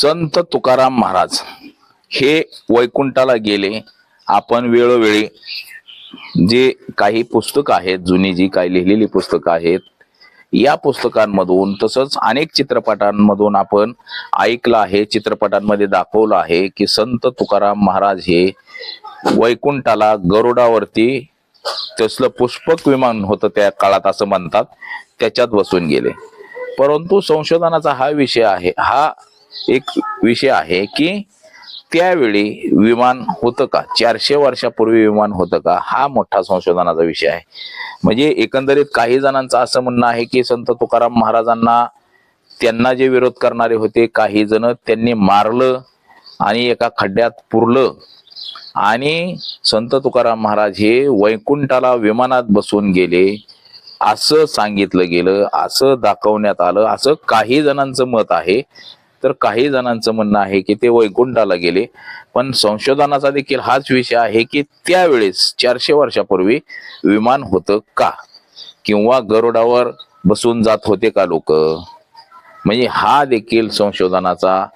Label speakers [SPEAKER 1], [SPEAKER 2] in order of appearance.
[SPEAKER 1] संत तुकाराम महाराज हे वैकुंठाला गेले. आपण वेळोवेळी जे काही पुस्तकं आहेत जुनी जी काही लिहिलेली पुस्तकं आहेत या पुस्तकांमधून तसंच अनेक चित्रपटांमधून आपण ऐकलं आहे चित्रपटांमध्ये दाखवलं आहे की संत तुकाराम महाराज हे वैकुंठाला गरुडावरती तसलं पुष्पक विमान होतं त्या काळात असं म्हणतात त्याच्यात बसून गेले. परंतु संशोधनाचा हा विषय आहे हा एक विषय आहे की त्यावेळी विमान होतं का? चारशे वर्षापूर्वी विमान होतं का? हा मोठा संशोधनाचा विषय आहे. म्हणजे एकंदरीत काही जणांचं असं म्हणणं आहे की संत तुकाराम महाराजांना त्यांना जे विरोध करणारे होते काही जण त्यांनी मारलं आणि एका खड्ड्यात पुरलं. आणि संत तुकाराम महाराज हे वैकुंठाला विमानात बसून गेले असं सांगितलं गेलं असं दाखवण्यात आलं असं काही जणांचं मत आहे. तर काही जणांचं म्हणणं आहे की ते वैकुंठाला गेले. पण संशोधनाचा देखील हाच विषय आहे की त्यावेळेस चारशे वर्षापूर्वी विमान होतं का? किंवा गरुडावर बसून जात होते का लोक? म्हणजे हा देखील संशोधनाचा